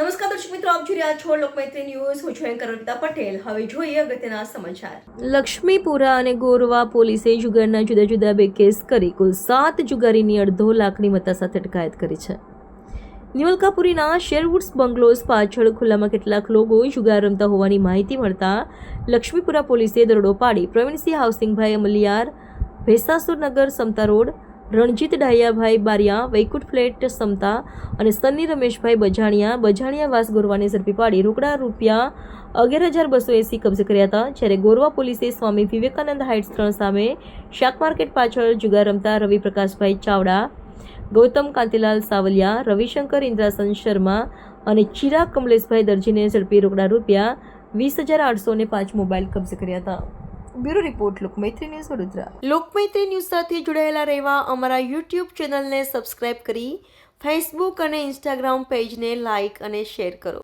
નમસ્કાર દર્શક મિત્રો, આપ જોઈ રહ્યા પટેલ. હવે જોઈએ અગત્યના સમાચાર. લક્ષ્મીપુરા અને ગોરવા પોલીસે જુગારના જુદા જુદા બે કેસ કરી. કુલ સાત જુગારીની અડધો લાખની મત્તા સાથે અટકાયત કરી છે. નિવલકાપુરીના શેરવુડ્સ બંગલોઝ પાછળ ખુલ્લામાં કેટલાક લોકો જુગાર રમતા હોવાની માહિતી મળતા લક્ષ્મીપુરા પોલીસે દરોડો પાડી. પ્રવીણસિંહ, હાઉસિંગભાઈ, અમલિયાર ભેસાસુરનગર સમતા રોડ, રણજીત ડાહિયાભાઈ બારિયા, વૈકુંઠ ફ્લેટ સમતા અને સન્ની રમેશભાઈ બજાણિયા બજાણિયા વાસ ગોરવાને ઝડપી પાડી રોકડા રૂપિયા અગિયાર હજાર બસો એંસી કબજે કર્યા હતા, જ્યારે ગોરવા પોલીસે સ્વામી વિવેકાનંદ હાઇટ્સ ત્રણ સામે શાક માર્કેટ પાછળ જુગાર રમતા રવિ પ્રકાશભાઈ ચાવડા, ગૌતમ કાંતિલાલ સાવલિયા, રવિશંકર ઇન્દ્રાસન શર્મા અને ચિરાગ કમલેશભાઈ દરજીને ઝડપી રોકડા રૂપિયા વીસ હજાર આઠસો ને પાંચ મોબાઈલ કબજે કર્યા હતા. Bureau report Lokmaitri news Vadodara. Lokmaitri news સાથે જોડાયેલા રહેવા અમારા યુટ્યુબ ચેનલને સબસ્ક્રાઇબ કરી, ફેસબુક અને ઇન્સ્ટાગ્રામ પેજને લાઇક અને શેર કરો.